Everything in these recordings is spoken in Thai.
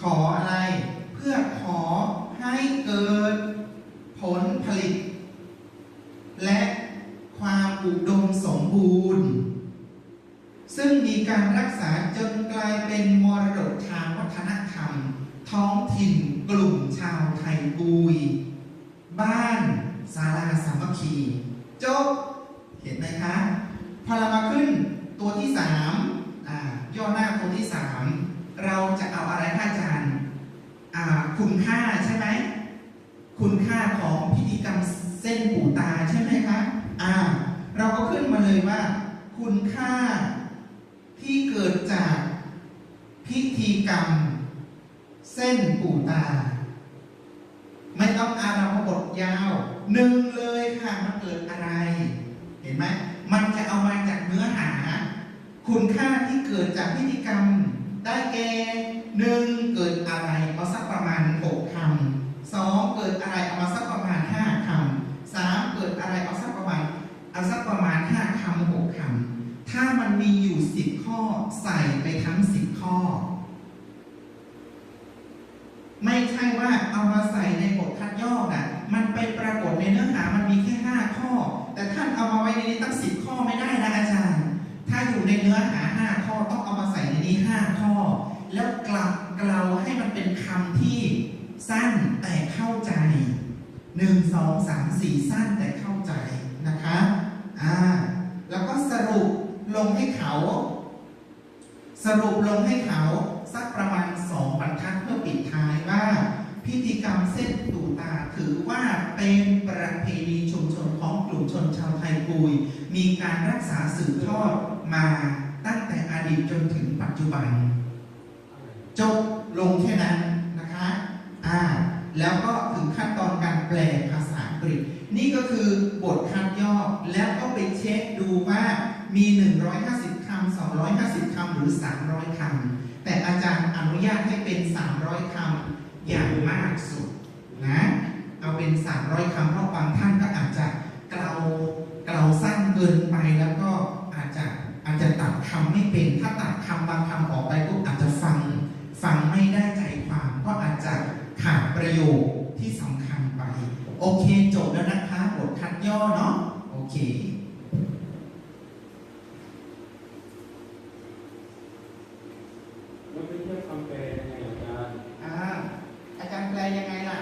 ขออะไร เพื่อขอให้เกิดผลผลิต และความอุดมสมบูรณ์ ซึ่งมีการรักษาจนกลายเป็นมรดกทางวัฒนธรรม ท้องถิ่นกลุ่มชาวไทยปุย บ้านศาลาสามัคคีจบเห็นไหมคะพอเรามาขึ้นตัวที่สามอ่าย่อหน้าตัวที่สามเราจะเอาอะไรคะอาจารย์อ่าคุณค่าใช่ไหม คุณค่า ของพิธีกรรมเส้นปู่ตาใช่ไหมคะอ่า เราก็ขึ้นมาเลยว่า คุณค่าที่เกิดจากพิธีกรรม เส้นปู่ตา ไม่ต้องอาราพบทยาวหนึ่งเลยค่ะมันเกิดอะไร เห็นไหมมันจะเอามาจากเนื้อหา คุณค่าที่เกิดจากพิธีกรรม ได้แก่หนึ่งเกิดอะไรเอาสักประมาณหกคำสองเกิดอะไรเอามาสักประมาณห้าคำสาม เอะไรเอาสักประมาณเอาสักประมาณห้าคำหกคำถ้ามันมีอยู่สิบข้อใส่ไปทั้งสิบข้อ ไม่ใช่ว่าเอามาใส่ในบทคัดย่อน่ะ มันไปปรากฏในเนื้อหามันมีแค่ห้าข้อ แต่ท่านเอามาไว้ในนี้ตั้งสิบข้อไม่ได้นะอาจารย์ ถ้าอยู่ในเนื้อหาห้าข้อต้องเอามาใส่ในนี้ห้าข้อ แล้วกลับเกลาให้มันเป็นคำที่สั้นแต่เข้าใจหนึ่งสองสามสี่สั้นแต่เใจนะคะอ่าแล้วก็สรุปลงให้เขา สรุปลงให้เขา สักประมาณสองบรรทัดเพื่อปิดท้ายว่า พิธีกรรมเส้นตูตาถือว่าเป็นประเพณีชุมชนของกลุ่มชนชาวไทยปุย มีการรักษาสืบทอดมาตั้งแต่อดีตจนถึงปัจจุบัน จบลงแค่นั้นนะคะอ่าแล้วก็ถึงขั้นตอนการแปลภาษา กฤษ นี่ก็คือบทคัดย่อแล้วก็ไปเช็คดูว่ามี 150คำ250คำหรือ 300คำแต่อาจารย์อนุญาตให้เป็น 300คำอย่างมากสุดนะเอาเป็น 300คำเพราะบางท่านก็อาจจะเกลาเกลาสั้นเกินไปแล้วก็อาจจะอาจจะตัดคำไม่เป็น ถ้าตัดคำบางคำออกไปก็อาจจะฟังฟังไม่ได้ใจความก็อาจจะขาดประโยค ที่สำคัญไป โอเคจบแล้วนะคะบทคัดย่อเนาะโอเคแล้วไม่ใช่คำแปลยังไงอาจารย์อ่าอาจารย์แปลยังไงล่ะ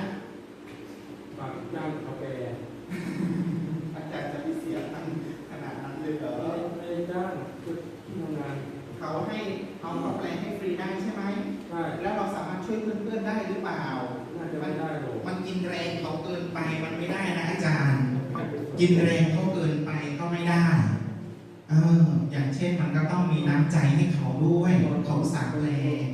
ฝากจ้างคำแปลอาจารย์จะมีเสียตังค์ขนาดนั้นเลยเหรอไม่ได้จ้างชุดที่ทำงานเขาให้เอามาแปลให้ฟรีได้ใช่ไหมใช่แล้วเราสามารถช่วยเพื่อนๆได้หรือเปล่า กินแรงเขาเกินไปก็ไม่ได้เอออย่างเช่นมันก็ต้องมีน้ำใจให้เขาด้วยเขาสักแรง